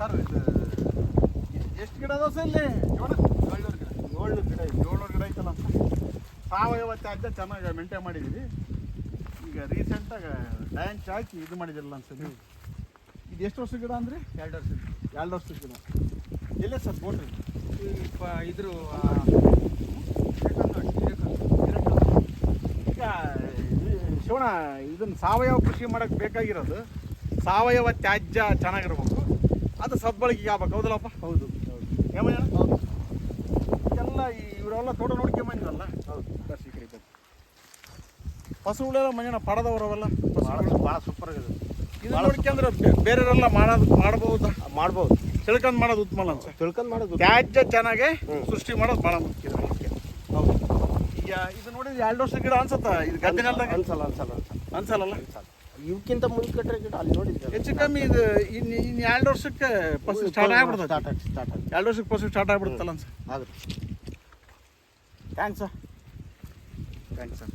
Sir ಇದು ಎಷ್ಟು ಗಿಡ ಅದಾವ ಸರ್ ಇಲ್ಲಿ? ಜೋಳ ಏಳ್ನೂರು ಗಿಡ. ಏಳ್ನೂರು ಗಿಡ ಏಳ್ನೂರು ಗಿಡ ಐತಲ್ಲ ಸಾವಯವ ತ್ಯಾಜ್ಯ ಚೆನ್ನಾಗಿ ಮೇಂಟೈನ್ ಮಾಡಿದ್ದೀವಿ ಈಗ ರೀಸೆಂಟಾಗಿ ಡ್ಯಾಂಚ್ ಹಾಕಿ ಇದು ಮಾಡಿದಿರಲ್ಲ ಅನ್ಸುತ್ತೆ ಇದು ಎಷ್ಟು ವರ್ಷ ಗಿಡ ಅಂದ್ರೆ? ಎರಡು ವರ್ಷ ಎರಡು ವರ್ಷದ ಗಿಡ. ಎಲ್ಲೇ ಸರ್ ಬೋಟ್ರಿ ಇದ್ರು ಈಗ ಶಿವಣ ಇದನ್ನ ಸಾವಯವ ಕೃಷಿ ಮಾಡಕ್ಕೆ ಬೇಕಾಗಿರೋದು ಸಾವಯವ ತ್ಯಾಜ್ಯ ಚೆನ್ನಾಗಿರ್ಬೇಕು. ಅದು ಸದ್ಬಳಕೆಗೆ ಆಗ್ಬೇಕು. ಹೌದಲ್ಲಪ್ಪ? ಹೌದು. ಹೌದು. ಎಲ್ಲ ಇವರೆಲ್ಲ ತೋಟ ನೋಡ್ಕೊಂಬಂದಿರಲ್ಲ ಹೌದು. ಬರ್ಸಿ ಈ ಕಡೆ. ಪಶುಗಳೆಲ್ಲ ಮಂಜನ ಪಡೆದವರವೆಲ್ಲ? ಪಶುಗಳು. ಭಾಳ ಸೂಪರ್ ಆಗಿದೆ. ಇದು ನೋಡ್ಕೊಂಡ್ರೆ ಅಂದ್ರೆ ಬೇರೆಯವರೆಲ್ಲ ಮಾಡೋದು ಮಾಡ್ಬೋದು ಮಾಡ್ಬೋದು. ತಿಳ್ಕೊಂಡು ಮಾಡೋದು ಉತ್ತಮ ಅನ್ಸ ತಿಳ್ಕೊಂಡು ಮಾಡೋದು ತ್ಯಾಜ್ಯ ಚೆನ್ನಾಗಿ ಸೃಷ್ಟಿ ಮಾಡೋದು ಭಾಳ ಮುಖ್ಯ ಹೌದು. ಈಗ ಇದು ನೋಡಿದ್ರೆ ಎರಡು ವರ್ಷ ಗಿಡ ಅನ್ಸತ್ತ? ಇದು ಗದ್ದೆನಲ್ದಾಗ ಅನ್ಸಲ್ಲ ಅನ್ಸಲ್ಲ ಅನ್ಸಲ್ಲ. ಅನ್ಸಲ್ಲಲ್ಲ ಅನ್ಸಲ್ಲ. ಇವಕ್ಕಿಂತ ಮುಂದೆ ಕಟ್ಟರೆ ಗಿಡ ಅಲ್ಲಿ ನೋಡಿ ಹೆಚ್ಚು ಕಮ್ಮಿ ಇದು ಇನ್ನು ಇನ್ನು ಎರಡು ವರ್ಷಕ್ಕೆ ಫಸಲು ಸ್ಟಾರ್ಟ್ ಆಗ್ಬಿಡ್ತದೆ. ಸ್ಟಾರ್ಟ್ ಆಗಿ ಸ್ಟಾರ್ಟ್ ಆಗಿ. ಎರಡು ವರ್ಷಕ್ಕೆ ಫಸಲು ಸ್ಟಾರ್ಟ್ ಆಗ್ಬಿಡುತ್ತಲ್ಲ ಅನ್ಸ ಆಗುತ್ತೆ ಥ್ಯಾಂಕ್ಸ್ ಸರ್ ಥ್ಯಾಂಕ್ಸ್ ಸರ್